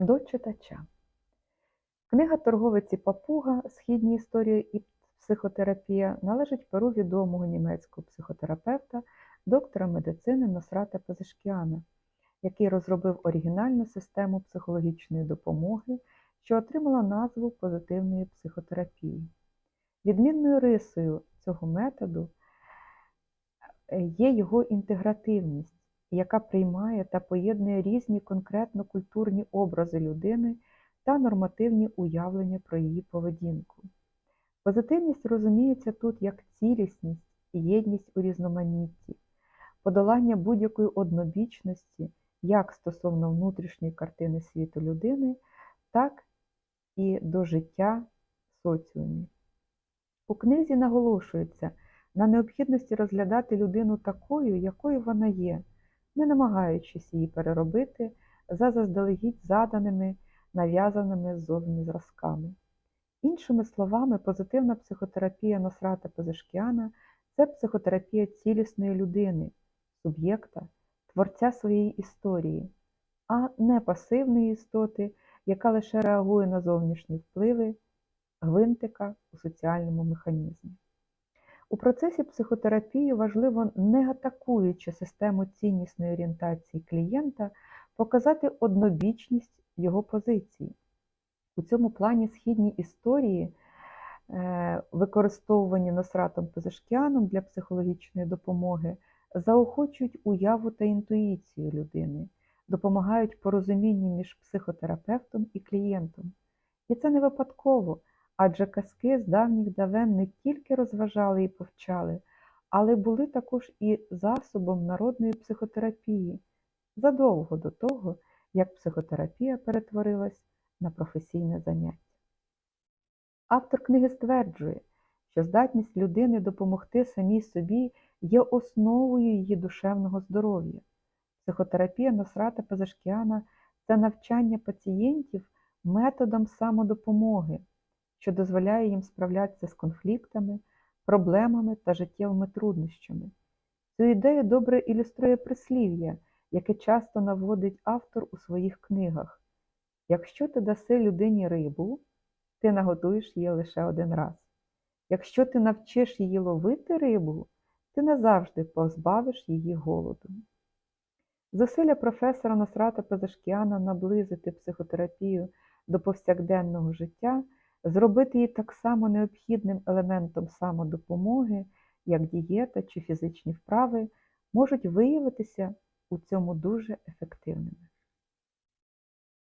До читача. Книга торговиці Папуга Східні історії і психотерапія належить перу відомого німецького психотерапевта, доктора медицини Носрата Пазишкіана, який розробив оригінальну систему психологічної допомоги, що отримала назву позитивної психотерапії. Відмінною рисою цього методу е, є його інтегративність, яка приймає та поєднує різні конкретно культурні образи людини та нормативні уявлення про її поведінку. Позитивність розуміється тут як цілісність і єдність у різноманітті, подолання будь-якої однобічності як стосовно внутрішньої картини світу людини, так і до життя соціумі. У книзі наголошується на необхідності розглядати людину такою, якою вона є, не намагаючись її переробити за заздалегідь заданими, нав'язаними ззовні зразками. Іншими словами, позитивна психотерапія Носрата Пазишкіана це психотерапія цілісної людини, суб'єкта, творця своєї історії, а не пасивної істоти, яка лише реагує на зовнішні впливи гвинтика у соціальному механізмі. У процесі психотерапії важливо, не атакуючи систему ціннісної орієнтації клієнта, показати однобічність його позиції. У цьому плані східні історії, е, використовувані Носратом Пазишкіаном для психологічної допомоги, заохочують уяву та інтуїцію людини, допомагають порозумінню між психотерапевтом і клієнтом. І це не випадково, адже казки з давніх давен не тільки розважали і повчали, але були також і засобом народної психотерапії задовго до того, як психотерапія перетворилась на професійне заняття. Автор книги стверджує, що здатність людини допомогти самій собі є основою її душевного здоров'я. Психотерапія Носрата Пазашкіана це навчання пацієнтів методам самодопомоги, що дозволяє їм справлятися з конфліктами, проблемами та життєвими труднощами. Цю ідею добре ілюструє прислів'я, яке часто наводить автор у своїх книгах. Якщо ти даси людині рибу, ти наготуєш її лише один раз. Якщо ти навчиш її ловити рибу, ти назавжди позбавиш її голоду. Зусилля професора Носрата Пазашкіана наблизити психотерапію до повсякденного життя, зробити її так само необхідним елементом самодопомоги, як дієта чи фізичні вправи, можуть виявитися у цьому дуже ефективними.